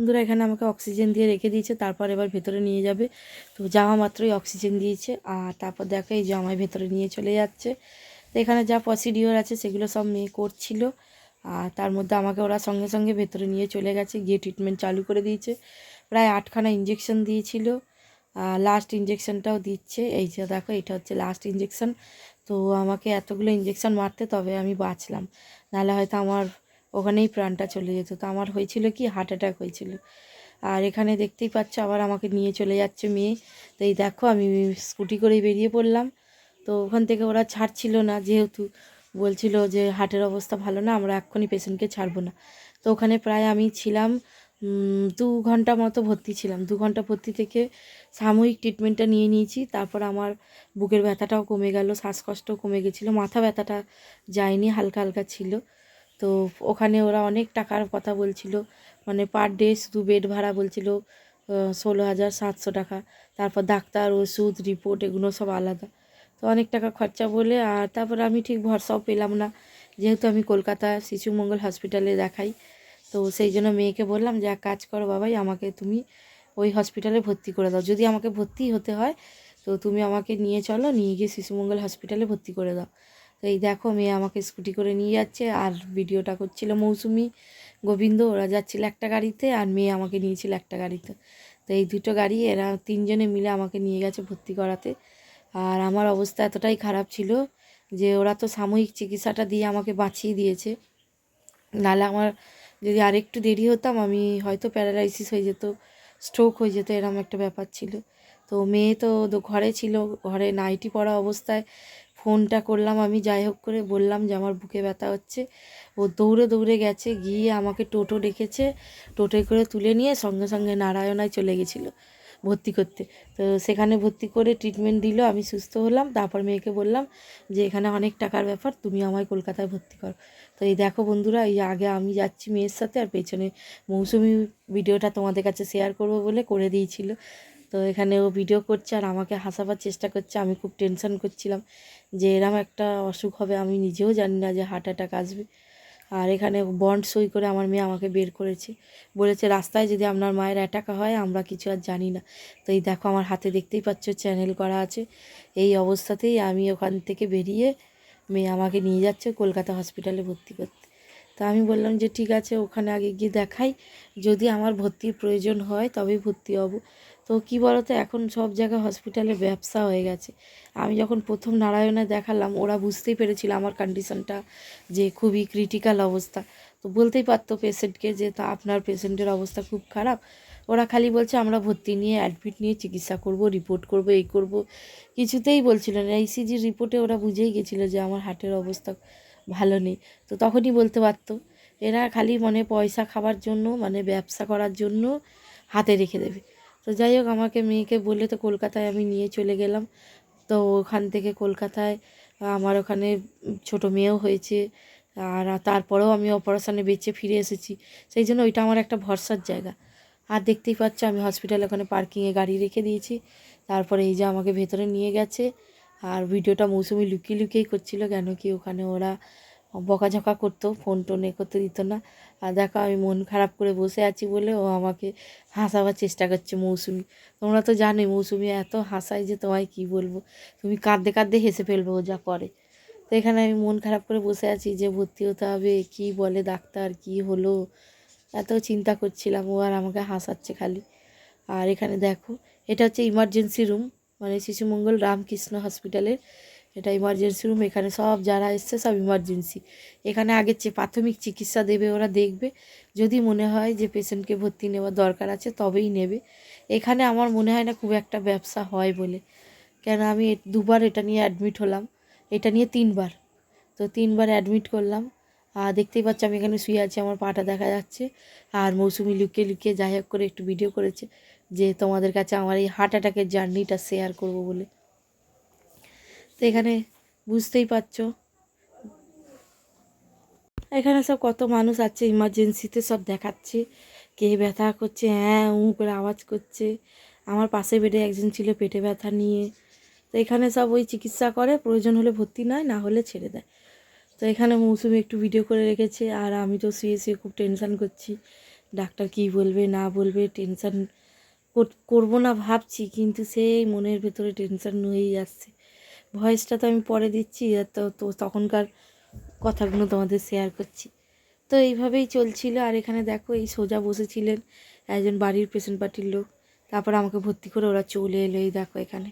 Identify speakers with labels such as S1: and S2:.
S1: বন্ধুরা, এখানে আমাকে অক্সিজেন দিয়ে রেখে দিয়েছে, তারপর এবার ভেতরে নিয়ে যাবে। তো যাওয়া মাত্রই অক্সিজেন দিয়েছে, আর তারপর দেখো এই যে আমায় ভেতরে নিয়ে চলে যাচ্ছে। তো এখানে যা প্রসিডিওর আছে, সেগুলো সব মেয়ে করছিল, আর তার মধ্যে আমাকে ওরা সঙ্গে সঙ্গে ভেতরে নিয়ে চলে গেছে, গিয়ে ট্রিটমেন্ট চালু করে দিয়েছে। প্রায় আটখানা ইঞ্জেকশন দিয়েছিল লাস্ট ইঞ্জেকশনটাও দিচ্ছে। এই যে দেখো, এটা হচ্ছে লাস্ট ইঞ্জেকশন তো আমাকে এতগুলো ইঞ্জেকশন মারতে, তবে আমি বাঁচলাম। নাহলে হয়তো আমার ওখানেই প্রাণটা চলে যেত। তো আমার হয়েছিল কি হার্ট অ্যাটাক হয়েছিল। আর এখানে দেখতেই পাচ্ছ আবার আমাকে নিয়ে চলে যাচ্ছে মেয়ে। তো এই দেখো আমি স্কুটি করে বেরিয়ে পড়লাম। তো ওখান থেকে ওরা ছাড়ছিল না যেহেতু। বলছিল যে হার্টের অবস্থা ভালো না, আমরা এক্ষুনি পেশেন্টকে ছাড়বো না। তো ওখানে প্রায় আমি ছিলাম দু ঘণ্টা মতো ভর্তি ছিলাম। দু ঘণ্টা ভর্তি থেকে সাময়িক ট্রিটমেন্টটা নিয়ে নিয়েছি। তারপর আমার বুকের ব্যথাটাও কমে গেল, শ্বাসকষ্টও কমে গেছিল। মাথা ব্যথাটা যায়নি, হালকা হালকা ছিল। তো ওখানে ওরা অনেক টাকার কথা বলছিল। মানে পার ডে শুধু বেড ভাড়া বলছিল ষোলো হাজার সাতশো টাকা। তারপর ডাক্তার, ওষুধ রিপোর্ট এগুলো সব আলাদা। তো অনেক টাকা খরচা বলে, আর তারপর আমি ঠিক ভরসাও পেলাম না। যেহেতু আমি কলকাতা শিশু মঙ্গল হসপিটালে দেখাই, তো সেই জন্য মেয়েকে বললাম যে, এক কাজ করো বাবাই, আমাকে তুমি ওই হসপিটালে ভর্তি করে দাও। যদি আমাকে ভর্তি হতে হয়, তো তুমি আমাকে নিয়ে চলো, নিয়ে গিয়ে শিশুমঙ্গল হসপিটালে ভর্তি করে দাও। তো এই দেখো মেয়ে আমাকে স্কুটি করে নিয়ে যাচ্ছে আর ভিডিওটা করছিল মৌসুমি। গোবিন্দ, ওরা যাচ্ছিল একটা গাড়িতে আর মেয়ে আমাকে নিয়েছিল একটা গাড়িতে। তো এই দুটো গাড়ি, এরা তিনজনে মিলে আমাকে নিয়ে গেছে ভর্তি করাতে। আর আমার অবস্থা এতটাই খারাপ ছিল যে ওরা তো সাময়িক চিকিৎসাটা দিয়ে আমাকে বাঁচিয়ে দিয়েছে। নাহলে আমার যদি আরেকটু দেরি হতাম, আমি হয়তো প্যারালাইসিস হয়ে যেত, স্ট্রোক হয়ে যেত, এরম একটা ব্যাপার ছিল। তো মেয়ে তো ঘরে ছিল, ঘরে নাইটি পরা অবস্থায়। ফোনটা করলাম, আমি যাই হোক করে বললাম যে আমার বুকে ব্যথা হচ্ছে। ও দৌড়ে দৌড়ে গেছে, গিয়ে আমাকে টোটো ডেকেছে টোটোয় করে তুলে নিয়ে সঙ্গে সঙ্গে নারায়ণায় চলে গেছিল ভর্তি করতে। তো সেখানে ভর্তি করে ট্রিটমেন্ট দিল, আমি সুস্থ হলাম। তারপর মেয়েকে বললাম যে, এখানে অনেক টাকার ব্যাপার, তুমি আমায় কলকাতায় ভর্তি করো। তো এই দেখো বন্ধুরা, এই আগে আমি যাচ্ছি মেয়ের সাথে আর পেছনে মৌসুমি ভিডিওটা তোমাদের কাছে শেয়ার করব বলে করে দিয়েছিল। তো এখানে ও ভিডিও করছে আর আমাকে হাসাবার চেষ্টা করছে। আমি খুব টেনশন করছিলাম যে এরম একটা অসুখ হবে, আমি নিজেও জানি না যে হার্ট অ্যাটাক আসবে। আর এখানে বন্ড সই করে আমার মেয়ে আমাকে বের করেছে। বলেছে, রাস্তায় যদি আপনার মায়ের অ্যাটাক হয়, আমরা কিছু আর জানি না। তো এই দেখো, আমার হাতে দেখতেই পাচ্ছ চ্যানেল করা আছে। এই অবস্থাতেই আমি ওখান থেকে বেরিয়ে মেয়ে আমাকে নিয়ে যাচ্ছে কলকাতা হসপিটালে ভর্তি করতে। তো আমি বললাম যে, ঠিক আছে, ওখানে আগে গিয়ে দেখাই। যদি আমার ভর্তির প্রয়োজন হয়, তবেই ভর্তি হব। তো কী বলতো, এখন সব জায়গায় হসপিটালে ব্যবসা হয়ে গেছে। আমি যখন প্রথম নারায়ণে দেখালাম, ওরা বুঝতেই পেরেছিল আমার কন্ডিশনটা যে খুবই ক্রিটিক্যাল অবস্থা। তো বলতেই পারতো পেশেন্টকে যে তা আপনার পেশেন্টের অবস্থা খুব খারাপ। ওরা খালি বলছে, আমরা ভর্তি নিয়ে অ্যাডমিট নিয়ে চিকিৎসা করব রিপোর্ট করব, এই করব। কিছুতেই বলছিল না। ইসিজির রিপোর্টে ওরা বুঝেই গেছিল যে আমার হার্টের অবস্থা ভালো নেই। তো তখনই বলতে পারতো, এরা খালি মানে পয়সা খাবার জন্য মানে ব্যবসা করার জন্য হাতে রেখে দেবে। তো যাই হোক, আমাকে মেয়েকে বলে তো কলকাতায় আমি নিয়ে চলে গেলাম। তো ওখান থেকে কলকাতায়, আমার ওখানে ছোট মেয়েও হয়েছে, আর তারপরেও আমি অপারেশনে বেঁচে ফিরে এসেছি। সেই জন্য ওইটা আমার একটা ভরসার জায়গা। আর দেখতেই পাচ্ছ, আমি হসপিটালে ওখানে পার্কিংয়ে গাড়ি রেখে দিয়েছি। তারপরে এই যে আমাকে ভেতরে নিয়ে গেছে, আর ভিডিওটা মৌসুমি লুকিয়ে লুকিয়েই করছিল, কেন কি ওখানে ওরা বকাঝকা করতো ফোন টোন এ করতে দিত না। আর দেখো আমি মন খারাপ করে বসে আছি বলে ও আমাকে হাসাবার চেষ্টা করছে মৌসুমি। তোমরা তো জানোই মৌসুমি এত হাসায় যে তোমায় কি বলব? তুমি কাঁদতে কাঁদতে হেসে ফেলব ও যা করে। তো এখানে আমি মন খারাপ করে বসে আছি যে ভর্তি হতে হবে, কি বলে ডাক্তার, কি হলো? এত চিন্তা করছিলাম ও আর আমাকে হাসাচ্ছে খালি। আর এখানে দেখো, এটা হচ্ছে ইমার্জেন্সি রুম মানে শিশুমঙ্গল রামকৃষ্ণ হসপিটালের এটা ইমার্জেন্সি রুম এখানে সব যারা এসছে সব ইমার্জেন্সি এখানে আগের চেয়ে প্রাথমিক চিকিৎসা দেবে, ওরা দেখবে। যদি মনে হয় যে পেশেন্টকে ভর্তি নেওয়ার দরকার আছে, তবেই নেবে। এখানে আমার মনে হয় না খুব একটা ব্যবসা হয় বলে। কেন আমি দুবার এটা নিয়ে অ্যাডমিট হলাম। এটা নিয়ে তিনবার। তো তিনবার অ্যাডমিট করলাম। আর দেখতেই পাচ্ছি আমি এখানে শুয়ে আছি, আমার পাটা দেখা যাচ্ছে। আর মৌসুমি লুকিয়ে লুকিয়ে যাই হোক করে একটু ভিডিও করেছে যে তোমাদের কাছে আমার এই হার্ট অ্যাটাকের জার্নিটা শেয়ার করব বলে। তো এখানে বুঝতেই পারছ। এখানে সব কত মানুষ আছে ইমার্জেন্সিতে সব দেখাচ্ছে। কে ব্যথা করছে হ্যাঁ উ করে আওয়াজ করছে। আমার পাশে বেডে একজন ছিল পেটে ব্যথা নিয়ে। তো এখানে সব ওই চিকিৎসা করে, প্রয়োজন হলে ভর্তি নয়, না হলে ছেড়ে দেয়। তো এখানে মৌসুমি একটু ভিডিও করে রেখেছে, আর আমি তো শুয়ে শুয়ে খুব টেনশান করছি। ডাক্তার কী বলবে, না বলবে টেনশান করব না ভাবছি, কিন্তু সেই মনের ভেতরে টেনশান হয়েই আসছে। ভয়েসটা তো আমি পরে দিচ্ছি তো তো তখনকার কথাগুলো তোমাদের শেয়ার করছি। তো এইভাবেই চলছিল, আর এখানে দেখো এই সোজা বসেছিলেন একজন বাড়ির পেশেন্ট পার্টির লোক, তারপর আমাকে ভর্তি করে ওরা চলে এলো এই দেখো এখানে।